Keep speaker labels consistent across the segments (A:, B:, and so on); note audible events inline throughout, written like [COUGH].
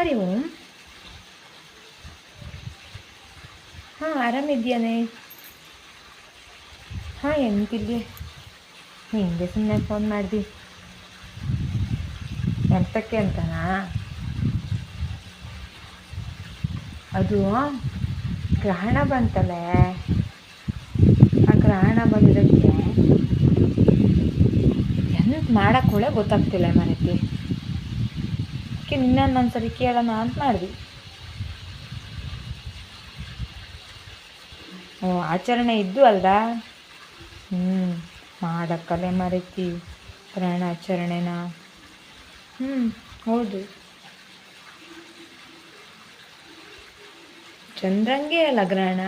A: ಹರಿ ಓಂ ಹಾಂ ಆರಾಮಿದ್ಯಾನೆ ಹಾಂ ಎಂತಿಲ್ಲಿ ಹಿಂಗೆ ಸುಮ್ಮನೆ ಫೋನ್ ಮಾಡಿದೆ. ಎಂತಕ್ಕೆ ಅಂತನಾ? ಅದು ಗ್ರಹಣ ಬಂತಲ್ಲೇ? ಆ ಗ್ರಹಣ ಬಂದಿದ್ದಕ್ಕೆ? ಎಂತ ಮಾಡಕ್ಕೆ ಗೊತ್ತಾಗ್ತಿಲ್ಲ ಮನೆಗೆ. ಅದಕ್ಕೆ ನಿನ್ನ ಸರಿ ಕೇಳೋಣ ಅಂತ ಮಾಡಿದ್ವಿ. ಓ, ಆಚರಣೆ ಇದ್ದು ಅಲ್ದಾ? ಹ್ಞೂ ಮಾಡಕ್ಕಲ್ಲೇ ಮರೀತಿ ಪ್ರಾಣಾಚರಣೆನ. ಹ್ಞೂ ಹೌದು. ಚಂದ್ರಂಗೆ ಅಲ್ಲ ಗ್ರಹಣ?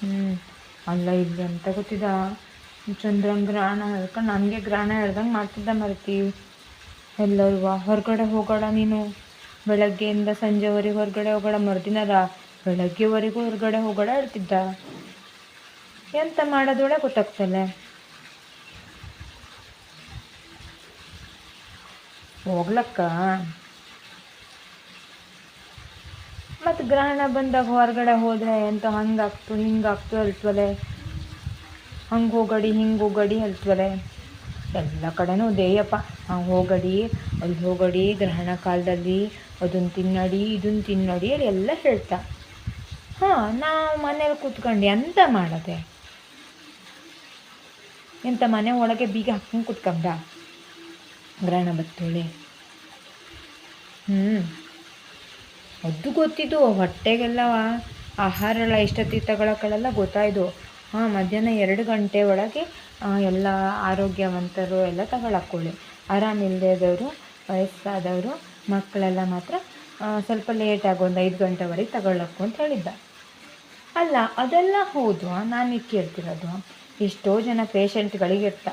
A: ಹ್ಞೂ ಅಲ್ಲ, ಇಲ್ಲಿ ಅಂತ ಗೊತ್ತಿದ? ಚಂದ್ರನ್ ಗ್ರಹಣ ಹೇಳ್ಕೊಂಡು ನನಗೆ ಗ್ರಹಣ ಹೇಳ್ದಂಗೆ ಮಾಡ್ತಿದ್ದ ಮರ್ತಿ. ಎಲ್ಲರೂ ಹೊರಗಡೆ ಹೋಗೋಣ ನೀನು. ಬೆಳಗ್ಗೆಯಿಂದ ಸಂಜೆವರೆಗೆ ಹೊರಗಡೆ ಹೋಗೋಣ. ಮರುದಿನ ಬೆಳಗ್ಗೆವರೆಗೂ ಹೊರಗಡೆ ಹೋಗೋಣ ಹೇಳ್ತಿದ್ದ ಎಂತ ಮಾಡೋದೊಳ ಗೊತ್ತಾಗ್ತಲ್ಲ ಹೋಗ್ಲಕ್ಕ. ಮತ್ತು ಗ್ರಹಣ ಬಂದಾಗ ಹೊರಗಡೆ ಹೋದರೆ ಎಂತ ಹಂಗಾಗ್ತು, ಹಿಂಗಾಗ್ತು ಹೇಳ್ತವಲೆ ಹಂಗೆ ಹೋಗಡಿ, ಹಿಂಗೆ ಹೋಗಡಿ ಹೇಳ್ತವಲೆ ಎಲ್ಲ ಕಡೆನೂ ದೇಯಪ್ಪ. ಹೋಗಡಿ, ಅಲ್ಲಿ ಹೋಗಡಿ, ಗ್ರಹಣ ಕಾಲದಲ್ಲಿ ಅದನ್ನು ತಿನ್ನಡಿ ಇದನ್ನು ತಿನ್ನಡಿ ಅಲ್ಲಿ ಎಲ್ಲ ಹೇಳ್ತಾ. ಹಾಂ, ನಾವು ಮನೇಲಿ ಕೂತ್ಕೊಂಡು ಎಂತ ಮಾಡದೆ? ಎಂತ ಮನೆ ಒಳಗೆ ಬೀಗ ಹಾಕ್ಕೊಂಡು ಕೂತ್ಕೊಂಡ? ಗ್ರಹಣ ಬತ್ತೋಳೆ. ಹ್ಞೂ ಅದು ಗೊತ್ತಿದ್ದು ಹೊಟ್ಟೆಗೆಲ್ಲ ಆಹಾರ ಎಲ್ಲ ಎಷ್ಟೊತ್ತಿಗೆ ತಗೊಳಕ್ಕೆಲ್ಲ ಗೊತ್ತಾಯಿತು ಹಾಂ, ಮಧ್ಯಾಹ್ನ ಎರಡು ಗಂಟೆ ಒಳಗೆ ಎಲ್ಲ ಆರೋಗ್ಯವಂತರು ಎಲ್ಲ ತಗೊಳಕ್ಕೊಳ್ಳಿ ಆರಾಮಿಲ್ಲದವರು ವಯಸ್ಸಾದವರು, ಮಕ್ಕಳೆಲ್ಲ ಮಾತ್ರ ಸ್ವಲ್ಪ ಲೇಟಾಗಿ ಒಂದು ಐದು ಗಂಟೆವರೆಗೆ ತಗೊಳ್ಳಕ್ಕು ಅಂತ ಹೇಳಿದ್ದ. ಅಲ್ಲ, ಅದೆಲ್ಲ ಹೌದು, ನಾನು ಕೇಳ್ತಿರೋದು. ಎಷ್ಟೋ ಜನ ಪೇಷಂಟ್ಗಳಿಗಿರ್ತ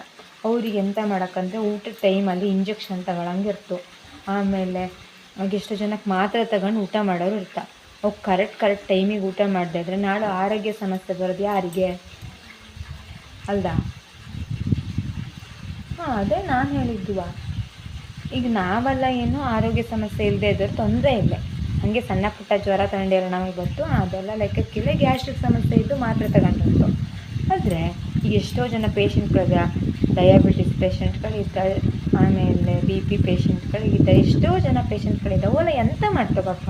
A: ಅವ್ರಿಗೆ ಎಂತ ಮಾಡೋಕ್ಕಂದ್ರೆ ಊಟದ ಟೈಮಲ್ಲಿ ಇಂಜೆಕ್ಷನ್ ತಗೊಳಂಗಿರ್ತು. ಆಮೇಲೆ ಎಷ್ಟೋ ಜನಕ್ಕೆ ಮಾತ್ರ ತಗೊಂಡು ಊಟ ಮಾಡೋರು ಇರ್ತ. ಅವು ಕರೆಕ್ಟ್ ಕರೆಕ್ಟ್ ಟೈಮಿಗೆ ಊಟ ಮಾಡದೇ ಇದ್ರೆ ನಾಳೆ ಆರೋಗ್ಯ ಸಮಸ್ಯೆ ಬರೋದು ಯಾರಿಗೆ? ಅಲ್ದಾ? ಅದೇ ನಾನು ಹೇಳಿದ್ದುವ. ಈಗ ನಾವೆಲ್ಲ ಏನು ಆರೋಗ್ಯ ಸಮಸ್ಯೆ ಇಲ್ಲದೆ ಇದ್ದರೆ ತೊಂದರೆ ಇಲ್ಲ. ಹಾಗೆ ಸಣ್ಣ ಪುಟ್ಟ ಜ್ವರ ತಗೊಂಡಿರೋ ನಮಗೆ ಗೊತ್ತು ಅದೆಲ್ಲ ಲೆಕ್ಕಕ್ಕಿಲ್ಲ ಗ್ಯಾಸ್ಟ್ರಿಕ್ ಸಮಸ್ಯೆ ಇದ್ದು ಮಾತ್ರ ತಗೊಂಡಿರ್ತು ಆದರೆ ಎಷ್ಟೋ ಜನ ಪೇಷಂಟ್ಗಳಿದೆ ಡಯಾಬಿಟಿಸ್ ಪೇಷಂಟ್ಗಳಿದ್ದಾರೆ ಆಮೇಲೆ ಬಿ ಪಿ ಪೇಷಂಟ್ಗಳಿಗಿದ್ದಾರೆ ಎಷ್ಟೋ ಜನ ಪೇಷಂಟ್ಗಳಿದ್ದಾವೆ ಓಲ ಎಂತ ಮಾಡ್ತವಪ್ಪ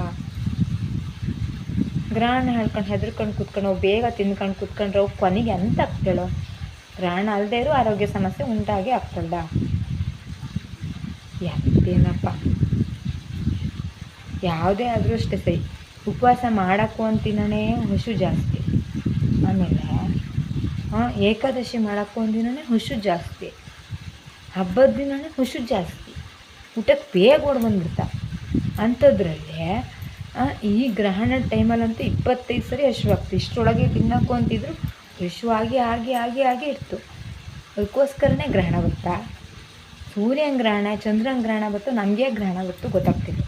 A: ಗ್ರಹಣ ಹೇಳ್ಕೊಂಡು ಹೆದರ್ಕೊಂಡು ಕೂತ್ಕೊಂಡು, ಬೇಗ ತಿನ್ಕೊಂಡು ಕೂತ್ಕೊಂಡ್ರೆ ಕೊನೆಗೆ ಎಂತ ಆಗ್ತೇಳೋ. ಗ್ರಹಣ ಅಲ್ಲದೆ ಇರೋ ಆರೋಗ್ಯ ಸಮಸ್ಯೆ ಉಂಟಾಗಿ ಆಗ್ತಲ್ಲ ಯಾಕೇನಪ್ಪ? ಯಾವುದೇ ಆದರೂ ಅಷ್ಟೇ ಸೈ. ಉಪವಾಸ ಮಾಡೋಕ್ಕೂ ಅಂತಿನೇ ಹುಷು ಜಾಸ್ತಿ. ಆಮೇಲೆ ಏಕಾದಶಿ ಮಾಡೋಕ್ಕೂ ಒಂದಿನನೇ ಹುಷು ಜಾಸ್ತಿ. ಹಬ್ಬದ ದಿನನೇ ಹುಷು ಜಾಸ್ತಿ. ಊಟಕ್ಕೆ ಬೇಗ ಓಡ್ ಬಂದ್ಬಿಡ್ತಾ. ಅಂಥದ್ರಲ್ಲೇ ಈ ಗ್ರಹಣ ಟೈಮಲ್ಲಂತೂ ಇಪ್ಪತ್ತೈದು ಸರಿ ಹಶುವಾಗ್ತಿ ಇಷ್ಟರೊಳಗೆ ತಿನ್ನೋಕ್ಕೂ ಅಂತಿದ್ರು ಹಶ್ವಾಗಿ ಆಗಿ ಆಗಿ ಆಗಿ ಇತ್ತು ಅದಕ್ಕೋಸ್ಕರನೇ ಗ್ರಹಣ ಬತ್ತಾ ಸೂರ್ಯನ ಗ್ರಹಣ ಚಂದ್ರನ ಗ್ರಹಣ ಬತ್ತು ನಮಗೆ ಗ್ರಹಣ ಬತ್ತು ಗೊತ್ತಾಗ್ತಿಲ್ಲ.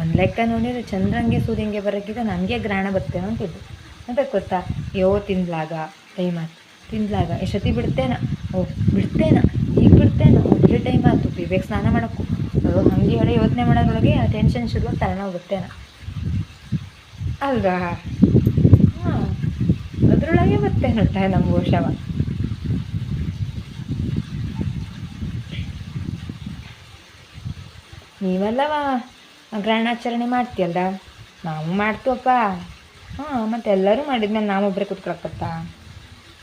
A: ಒಂದು ಲೆಕ್ಕ ನೋಡಿದ್ರೆ ಚಂದ್ರಂಗೆ ಸೂರ್ಯಂಗೆ ಬರೋಕ್ಕಿಂತ ನಮಗೆ ಗ್ರಹಣ ಬರ್ತೇನೋ ಅಂತಿದ್ದು. ಅಂತ ಗೊತ್ತಾ? ಯೋ ತಿನ್ಲಾಗ ಟೈಮ್ ಆಯ್ತು. ತಿನ್ಲಾಗ ಎಷ್ಟೊತ್ತಿ ಬಿಡ್ತೇನ? ಓ, ಬಿಡ್ತೇನ? ಈಗ ಬಿಡ್ತೇನ? ಒಬ್ಬರೇ ಟೈಮ್ ಆಯ್ತು. ಬಿಬೇಕು ಸ್ನಾನ ಮಾಡೋಕ್ಕೂ. ಹಾಗೆ ಹೇಳಿ ಯೋಚನೆ ಮಾಡೋದ್ರೊಳಗೆ ಟೆನ್ಷನ್ ಶುರು ತಲೆನೋವು ಬರ್ತೇನ. ಅಲ್ವಾ? ಅದರೊಳಗೆ ಬರ್ತೇನಟ್ಟ ನಮ್ಮ ಶವ ನೀವಲ್ಲವ ಗ್ರಹಣಾಚರಣೆ ಮಾಡ್ತೀಯಲ್ಲ? ನಾವು ಮಾಡ್ತೀವಪ್ಪ. ಹಾಂ, ಮತ್ತೆ ಎಲ್ಲರೂ ಮಾಡಿದ್ಮೇಲೆ ನಾವೊಬ್ಬರೇ ಕುತ್ಕೊಳಕತ್ತಾ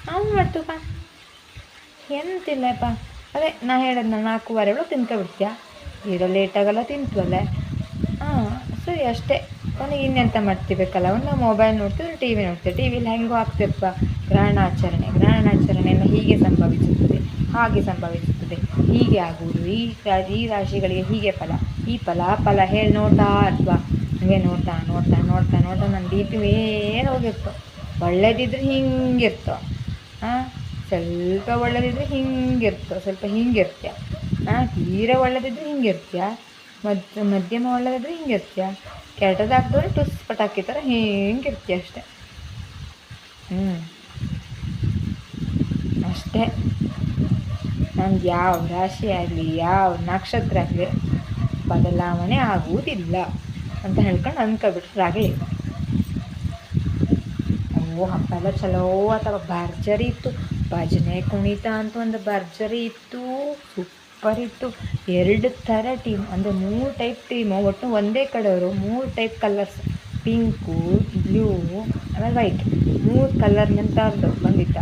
A: ನಾವು ಮಾಡ್ತೀವಪ್ಪ. ಎಂತಿಲ್ಲಪ್ಪ. ಅದೇ, ನಾ ಹೇಳಿದ್ನ ನಾಲ್ಕೂವರೆ ಒಳಗೆ ತಿನ್ಕೊಬಿಡ್ತೀಯ? ಇರೋ ಲೇಟಾಗಲ್ಲ ತಿಂತೀವಲ್ಲ. ಹಾಂ, ಸರಿ ಅಷ್ಟೇ. ಕೊನೆಗೆ ಇನ್ನೆಂತ ಮಾಡ್ತಿಬೇಕಲ್ಲ ಒಂದು ಮೊಬೈಲ್ ನೋಡ್ತೀವಿ ಟಿ ವಿ ನೋಡ್ತೀವಿ. ಟಿ ವಿಲಿ ಹೆಂಗೋ ಆಗ್ತಿರ್ಪ ಗ್ರಹಣಾಚರಣೆ. ಗ್ರಹಣಾಚರಣೆಯನ್ನು ಹೀಗೆ ಸಂಭವಿಸುತ್ತದೆ, ಹಾಗೆ ಸಂಭವಿಸುತ್ತದೆ. ಹೀಗೆ ಆಗುವುದು. ಈ ಈ ರಾಶಿಗಳಿಗೆ ಹೀಗೆ ಫಲ, ಈ ಫಲ ಫಲ ಹೇಳಿ ನೋಡ್ತಾ ಅಥವಾ ಹಂಗೆ ನೋಡ್ತಾ ನೋಡ್ತಾ ನೋಡ್ತಾ ನೋಡ್ತಾ ನನ್ನ ಬಿ ಪಿ ಏನು ಹೋಗಿರ್ತೋ. ಒಳ್ಳೇದಿದ್ರೆ ಹಿಂಗಿರ್ತೋ. ಹಾಂ ಸ್ವಲ್ಪ ಒಳ್ಳೇದಿದ್ರೆ ಹಿಂಗಿರ್ತೋ. ಸ್ವಲ್ಪ ಹಿಂಗಿರ್ತೀಯ. ಹಾಂ ತೀರ ಒಳ್ಳೇದಿದ್ರೆ ಹಿಂಗಿರ್ತೀಯ. ಮದ್, ಮಧ್ಯಮ ಒಳ್ಳೇದಿದ್ರೆ ಹಿಂಗಿರ್ತೀಯ. ಕೆಟ್ಟದಾಗ್ದವ್ರೆ ಟುಸ್ ಪಟಾಕಿ ಹಿಂಗೆ ಇರ್ತೀಯ ಅಷ್ಟೆ. ಹ್ಞೂ ಅಷ್ಟೇ. ನಮ್ಗೆ ಯಾವ ರಾಶಿ ಆಗಲಿ, ಯಾವ ನಕ್ಷತ್ರ ಆಗಲಿ ಬದಲಾವಣೆ ಆಗುವುದಿಲ್ಲ ಅಂತ ಹೇಳ್ಕೊಂಡು ಅಂದ್ಕೊಬಿಟ್ರೆ ಓ ಹಬ್ಬ ಎಲ್ಲ ಚಲೋ ಅಥವಾ ಭರ್ಜರಿ ಇತ್ತು. ಭಜನೆ ಕುಣಿತ ಅಂತ ಒಂದು ಭರ್ಜರಿ ಇತ್ತು. ಸೂಪರ್ ಇತ್ತು ಎರಡು ಥರ ಟೀಮ್ ಅಂದರೆ ಮೂರು ಟೈಪ್ ಟೀಮು ಒಟ್ಟು ಒಂದೇ ಕಡೆಯವರು ಮೂರು ಟೈಪ್ ಕಲರ್ಸ್ ಪಿಂಕು ಬ್ಲೂ ಆಮೇಲೆ ವೈಟ್ ಮೂರು ಕಲರ್ನಂತ ಬಂದಿದ್ದ.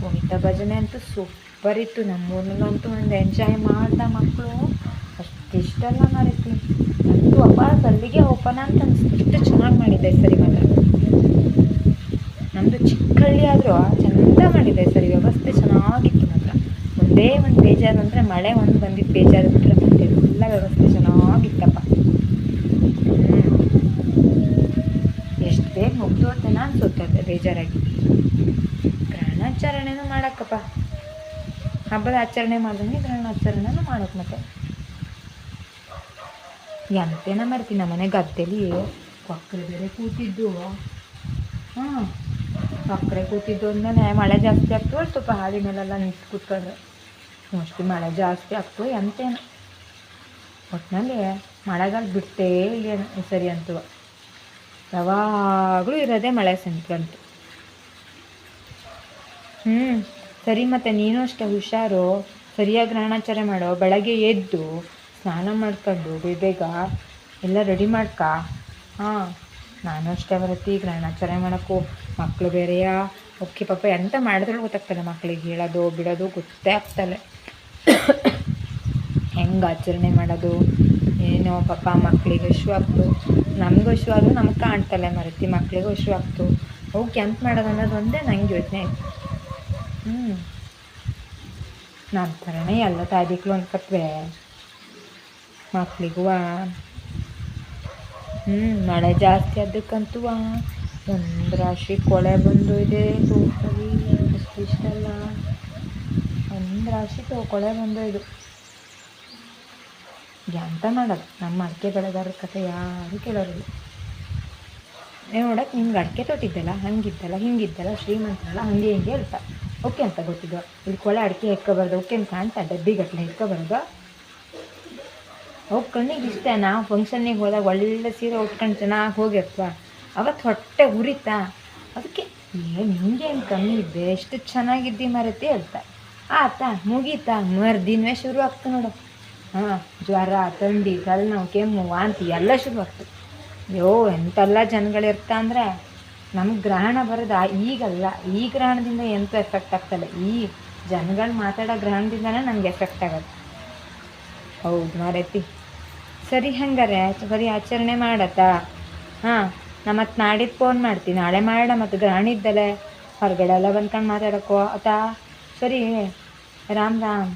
A: ಕುಣಿತ ಭಜನೆ ಅಂತೂ ಸೂಪರ್ ಇತ್ತು. ನಮ್ಮೂರಲ್ಲಂತೂ ಒಂದು ಎಂಜಾಯ್ ಮಾಡ್ದ ಮಕ್ಕಳು. ಅಷ್ಟಿಷ್ಟೆಲ್ಲ ಮಾಡಿದ್ವಿ ಅಂತೂ ಅಪ್ಪ ಅಲ್ಲಿಗೆ ಓಪನ ಅಂತ ಅನಿಸ್ತು. ಚೆನ್ನಾಗಿ ಮಾಡಿದ್ದೆ ಸರಿ ಮಾತ್ರ. ನಮ್ಮದು ಚಿಕ್ಕಳ್ಳಿ ಆದರೂ ಚೆಂದ ಮಾಡಿದೆ ಸರಿ. ವ್ಯವಸ್ಥೆ ಮಾತ್ರ ಒಂದೇ ಒಂದು ಬೇಜಾರು ಅಂದರೆ ಮಳೆ ಒಂದು ಬಂದಿದ್ದು ಬೇಜಾರು ಬಿಟ್ಟರೆ ಮತ್ತೆ ಎಲ್ಲ ವ್ಯವಸ್ಥೆ ಚೆನ್ನಾಗಿತ್ತಪ್ಪ. ಎಷ್ಟು ಬೇಗ ಮುಗ್ದು ನಾನು ಅನ್ಸುತ್ತೆ ಬೇಜಾರಾಗಿ. ಗ್ರಹಣಾಚರಣೆನೂ ಮಾಡಕ್ಕಪ್ಪ. ಹಬ್ಬದ ಆಚರಣೆ ಮಾಡಿದಂಗೆ ಗ್ರಹಣಾಚರಣೆನೂ ಮಾಡೋಕೆ ಮತ್ತೆ. ಎಂತೇನ ಮಾಡ್ತೀನಿ ನಮ್ಮನೆ ಗದ್ದೆಲಿ? ಕೊಕ್ಕರೆ ಬೇರೆ ಕೂತಿದ್ದು. ಹಾಂ ಕೊಕ್ಕರೆ ಕೂತಿದ್ದು ಅಂದ್ರೆ ಮಳೆ ಜಾಸ್ತಿ ಆಗ್ತದೆ ಸ್ವಲ್ಪ ಹಾದಿ ಮೇಲೆಲ್ಲ ನಿಂತು ಕೂತ್ಕೊಂಡ್ರೆ ಮೋಸ್ಟ್ಲಿ ಮಳೆ ಜಾಸ್ತಿ ಆಗ್ತು ಎಂತೇನು ಒಟ್ಟಿನಲ್ಲಿ ಮಳೆಗಾಲ ಬಿಡ್ತೇ ಇಲ್ಲ ಸರಿ ಅಂತೂ. ಯಾವಾಗಲೂ ಇರೋದೇ ಮಳೆ ಸಂಕ್ರಂತು. ಹ್ಞೂ ಸರಿ ಮತ್ತು ನೀನು ಅಷ್ಟೇ ಹುಷಾರು. ಸರಿಯಾಗಿ ಗ್ರಹಣಾಚಾರ ಮಾಡೋ, ಬೆಳಗ್ಗೆ ಎದ್ದು ಸ್ನಾನ ಮಾಡ್ಕೊಂಡು ಬೇಗ ಎಲ್ಲ ರೆಡಿ ಮಾಡ್ಕ. ಹಾಂ, ನಾನು ಅಷ್ಟೇ ಬರತ್ತಿ ಗ್ರಹಣಾಚಾರ ಮಾಡೋಕ್ಕೂ ಮಕ್ಕಳು ಬೇರೆಯಾ? ಓಕೆ ಪಾಪ ಎಂತ ಮಾಡಿದ್ರು ಗೊತ್ತಾಗ್ತಲ್ಲ ಮಕ್ಕಳಿಗೆ ಹೇಳೋದು, ಬಿಡೋದು ಗೊತ್ತೇ ಆಗ್ತಲ್ಲ [COUGHS] ಹೆಂಗೆ ಆಚರಣೆ ಮಾಡೋದು? ಏನೋ ಪಾಪ ಮಕ್ಕಳಿಗೆ ಹುಷು ಆಗ್ತು ನಮ್ಗೆ ಹುಷು ಆದರೂ ನಮ್ಗೆ ಕಾಣ್ತಲ್ಲ ಮರತಿ ಮಕ್ಕಳಿಗೆ ಹುಷು ಆಗ್ತು ಅವು ಕೆಂಪು ಮಾಡೋದು ಅನ್ನೋದು ಒಂದೇ ನಂಗೆ ಯೋಚನೆ ಆಯ್ತು ಹ್ಞೂ ನಮ್ಮ ಥರನೇ ಎಲ್ಲ ತಾಯಿಗಳು ಅನ್ಕತ್ವೆ ಮಕ್ಳಿಗೂ ಹ್ಞೂ ಮಳೆ ಜಾಸ್ತಿ ಅದಕ್ಕಂತೂ ಒಂದು ರಾಶಿ ಕೊಳೆ ಬಂದು ಇದೆ. ಟೋಟಲಿ ಇಷ್ಟೆಲ್ಲ ಒಂದು ರಾಶಿ ತೊ ಕೊಳೆ ಬಂದು ಇದು. ಎಂತ ಮಾಡೋದು ನಮ್ಮ ಅಡಿಕೆ ಬೆಳೆಗಾರರ ಕಥೆ ಯಾರು ಕೇಳೋರಿಲ್ಲ. ನೋಡಕ್ಕೆ ನಿಮ್ಗೆ ಅಡಿಕೆ ತೊಟ್ಟಿದ್ದಲ್ಲ ಹಂಗಿದ್ದಲ್ಲ, ಹಿಂಗಿದ್ದಲ್ಲ, ಶ್ರೀಮಂತರಲ್ಲ, ಹಂಗೆ ಹಿಂಗೆ ಹೇಳ್ತಾರೆ ಓಕೆ ಅಂತ ಗೊತ್ತಿದ್ದು ಇಲ್ಲಿ ಕೊಳೆ ಅಡಿಕೆ ಹೆಕ್ಕೊಬಾರ್ದು ಓಕೆ ಅಂತ ಕಾಣ್ತಾ ಡಬ್ಬಿಗಟ್ಟಲೆ ಹೆಕ್ಕೊಬಾರ್ದು ಅವ್ ಕಣ್ಣಿಗೆ ಇಷ್ಟ ನಾವು ಫಂಕ್ಷನ್ನಿಗೆ ಹೋದಾಗ ಒಳ್ಳೆ ಸೀರೆ ಉಟ್ಕೊಂಡು ಚೆನ್ನಾಗಿ ಹೋಗಿರ್ತವಾ. ಅವತ್ತು ಹೊಟ್ಟೆ ಉರಿತಾ. ಅದಕ್ಕೆ ಏನು ಹಿಂಗೆ ಏನು ಕಮ್ಮಿ ಇದ್ದೆ ಎಷ್ಟು ಚೆನ್ನಾಗಿದ್ದಿ ಮರತಿ ಹೇಳ್ತಾ. ಆತ, ಮುಗೀತಾ. ಮರ್ದಿನವೇ ಶುರು ಆಗ್ತು ನೋಡು. ಹಾಂ, ಜ್ವರ ಥಂಡಿ ತಲೆನೋವು, ಕೆಮ್ಮು, ವಾಂತಿ ಎಲ್ಲ ಶುರು ಆಗ್ತು. ಅಯ್ಯೋ, ಎಂತೆಲ್ಲ ಜನಗಳಿರ್ತಾ ಅಂದರೆ ನಮ್ಗೆ ಗ್ರಹಣ ಬರೋದು ಈಗಲ್ಲ. ಈ ಗ್ರಹಣದಿಂದ ಎಂತೂ ಎಫೆಕ್ಟ್ ಆಗ್ತಲ್ಲ. ಈ ಜನಗಳು ಮಾತಾಡೋ ಗ್ರಹಣದಿಂದನೇ ನಮ್ಗೆ ಎಫೆಕ್ಟ್ ಆಗೋದು ಹೌದು ಮಾರೈತಿ. ಸರಿ ಹಂಗಾರೆ, ಬರೀ ಆಚರಣೆ ಮಾಡತ್ತಾ? ಹಾಂ, ನಾ ಮತ್ತೆ ನಾಡಿದ್ದು ಫೋನ್ ಮಾಡ್ತೀನಿ. ನಾಳೆ ಮಾಡೋಣ ಮತ್ತು ಗ್ರಹಣ ಇದ್ದಲೆ. ಹೊರಗಡೆ ಎಲ್ಲ ಬಂದ್ಕೊಂಡು ಮಾತಾಡೋಕ್ಕೋ ಆತ. ಸರಿ. રામ રામ